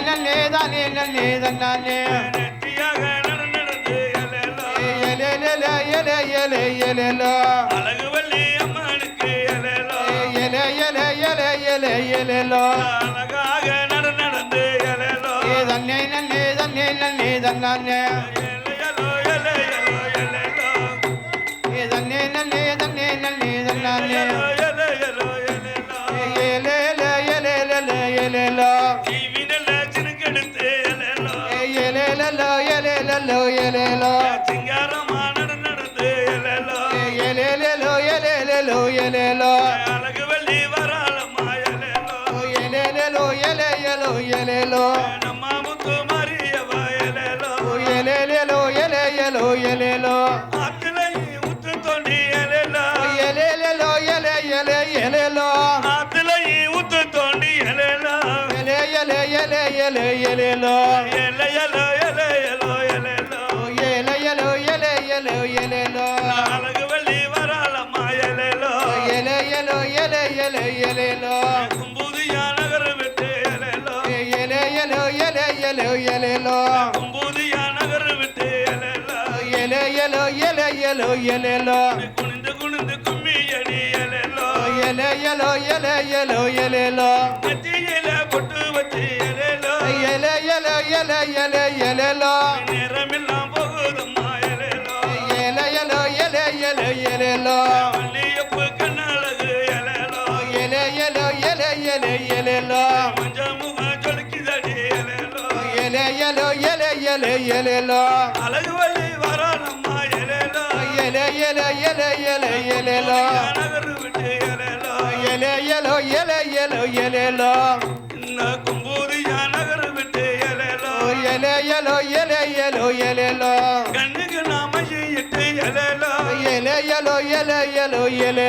நன்னே தானே நன்னே தன்னானே அழகாக நட நடந்து தன்னே நன்னே தன்னே நன்னே தன்னானே எலேலோ எலேலோ. சிங்காரமா நட நடந்து எலேலோ. எலேலோ எலேலோ எலேலோ. அழகு வள்ளி வராளம்மா எலேலோ. எலேலோ எலேலோ எலேலோ. நம்ம முத்து மரியவா எலேலோ. எலேலோ எலேலோ. எலேலோ ஆத்திலையும் முத்து தோண்டி எலேலோ. எலேலோ எலே எலே எலேலோ. ஆத்திலையும் முத்து தோண்டி எலேலோ. எலே எலே எலே எலே எலேலோ. எலையலோ எலையலோ எலே எலே எலேலோ கும்பூதியா நகர் விட்டு எலேலோ எலே எலே எலேலோ விட்டு எலேலோ எலே எலே எலேலோ குனிந்து குனிந்து கும்மி அடி எலேலோ எலேலோ எலே எலே எலேலோ நெத்தியில பொட்டு வச்சு எலேலோ எலே எலே எலே எலே எலேலோ நேரமெல்லாம் எலேலோ மஞ்ச முகம் ஜொலிக்குதடி எலேலோ எலேலோ எலே எலே எலேலோ அழகு வள்ளி வராளம்மா எலேலோ எலே எலே எலே எலே எலேலோ நகர் விட்டு எலேலோ எலேலோ எலே எலே எலேலோ இந்த கும்பூதியா நகர் விட்டு எலேலோ எலேலோ எலே எலே எலேலோ கண்ணுக்கு நாம இட்டு எலேலோ எலேலோ எலே எலே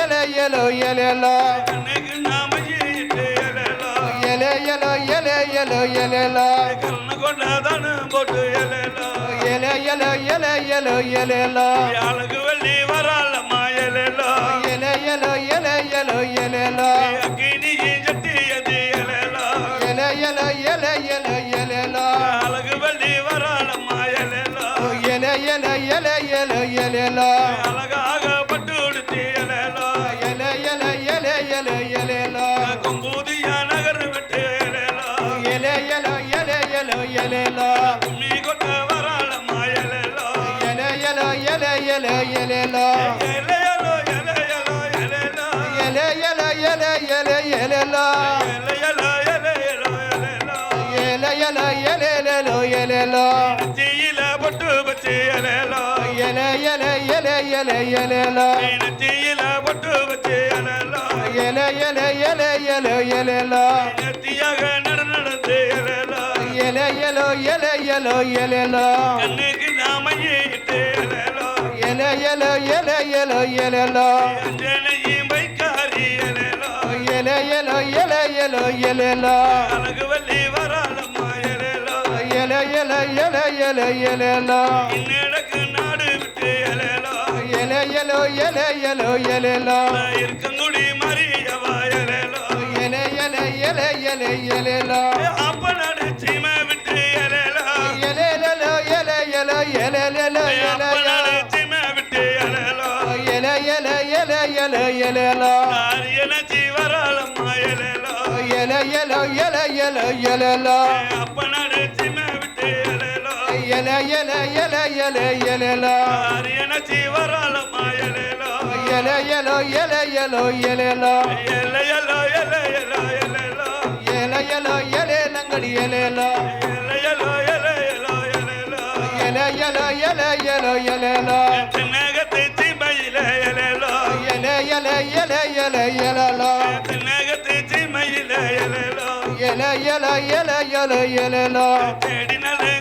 எலே எலே எலேலோ கண்ணுக்கு நாம இட்டு எலேலோ எலேலோ எலே எலே எலேலோ கர்ண கொண்ட தானம் போட்டு எலேலோ எலேலோ எலே எலே எலேலோ அழகு வள்ளி வராளம்மா எலேலோ எலேலோ எலே எலே எலேலோ அக்கினி எலே எலே எலே எலே எலேலோ நெத்தியில பொட்டு வச்சு எலேலோ எலே எலே எலே எலே எலேலோ நெத்தியாக நட நடந்து எலேலோ எலே எலோ எலே எலோ எலேலோ கண்ணுக்கு நாம இட்டு எலேலோ எலே எலோ எலே எலோ எலேலோ அஞ்சனையும் வைக்காரி எலேலோ எலே எலோ எலே எலோ எலேலோ அழகு வள்ளி வராளம்மா எலேலோ எலே எலே எலே எலே எலேலோ இன்னிடக்கு எலே எலோ எலே எலோ எலேலோ இருக்கங்குடி மரியவா எலேலோ எலே எலே எலே எலே எலேலோ அப்ப நாடு சீமை விட்டு எலேலோ எலேலோ எலே எலோ எலேலோ அப்ப எலேலோ நாடு சீமை விட்டு எலேலோ எலே எலே எலே எலே எலேலோ அரியனச்சி வராளம்மா எலேலோ எலே எலோ எலே எலே எலேலோ அப்ப எலே எலே எலே எலே எலேலோ அரியனச்சி வராளம்மா எலேலோ எலே எலோ எலே எலோ எலேலோ எல்லையலோ எல்லையலோ எல்லையலோ எலே எலோ எலே நங்கடி எலேலோ எல்லையலோ எல்லையலோ எல்லையலோ எலே எலோ எலே எலோ எலேலோ தென்னகத்தை சீமையில எல்லையலோ எலே எலே எலே எலே எலேலோ தென்னகத்தை சீமையில எல்லையலோ எலே எலே எலே எலே எலேலோ தேடினாலும்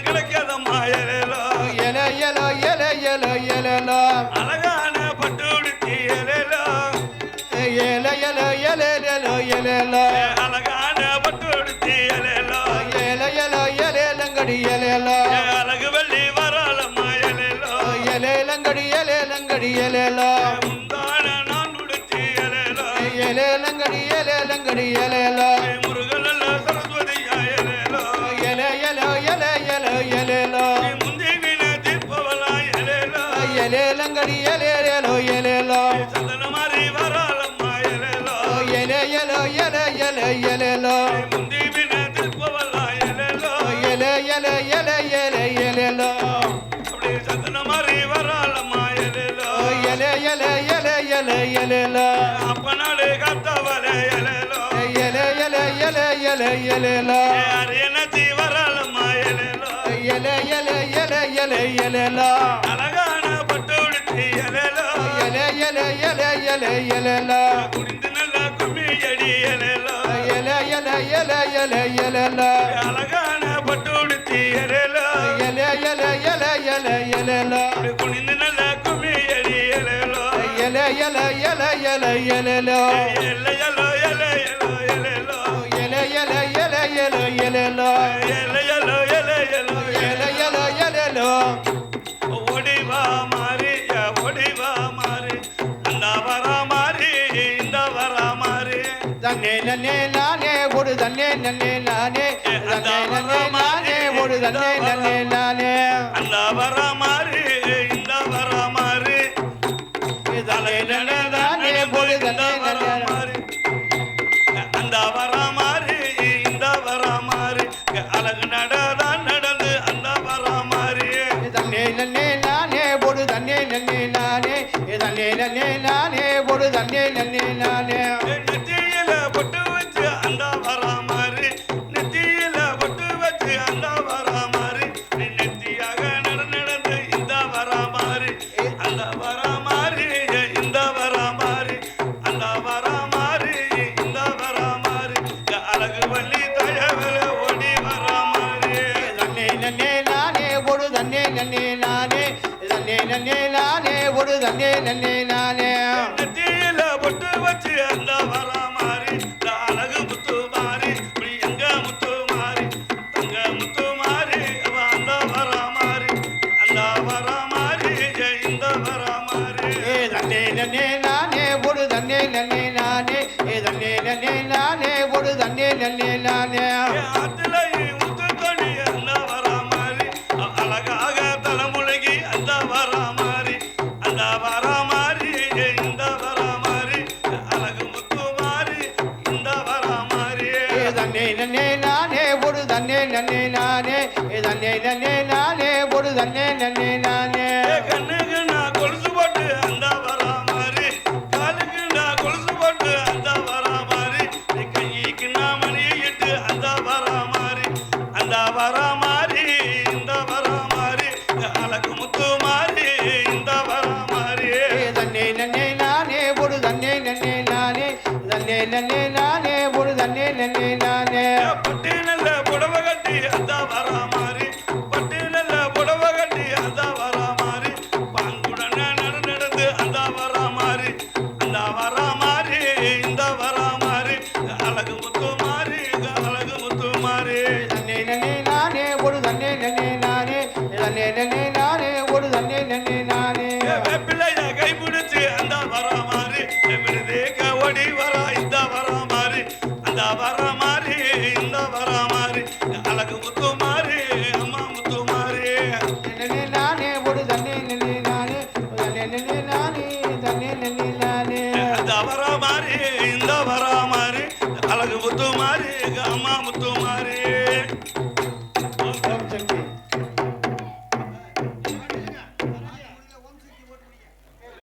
எலேல அழகான பட்டு எடுத்து எலேல ஏல ஏல ஏலேலங்கடி எலேல அழகு வெள்ளி வராளம்மா எலேல எலேலங்கடி எலேலங்கடி எலேல முந்தான நான் உடுத்தி எலேல எலேலங்கடி எலேலங்கடி எலேல முருகலல்ல சரஸ்வதியா எலேல எல எல எல எல எலேல முந்தி வீண தீர்ப்பவளா எலேல எலேலங்கடி எலேலோ எலேலோ எல எல எல அப்பனாலே கத்தவலே எலலோ எல எல எல எல எல அரியன ஜீவராலம்மா எலலோ எல எல எல எல எல அழகான பட்டு உடுத்தி எலலோ எல எல எல எல எல குடிந்து நல்லா கும்மி அடி எலலோ எல எல எல எல எல அழகா எல எல எல எலலோ எல எல எல எல எலலோ எல எல எலலோ ஒடிவா மாறியா ஒடிவா மாறி அந்த வரா மாறி இந்த வரா மாறி தன்னே நன்னே நானே ஒரு தன்னே நன்னே நானே தன்னே நானே ஒரு தன்னே நன்னே நானே போடு தன்னே நன்னே நானே. நெத்தியில பொட்டு வச்சு அந்த வர மாறி அழகு முத்து மாறி பிரியங்க முத்து மாறி தங்க முத்து மாறி அந்த வர மாறி அந்த வர மாறி இந்த வர மாறி தன்னே நன்னே நானே. போடு தன்னே நன்னே தன்னே நானே ஒரு தன்னே நன்னே நானே. தன்னே நன்னே நானே ஒரு தன்னே நன்னே நானே. ne ne ne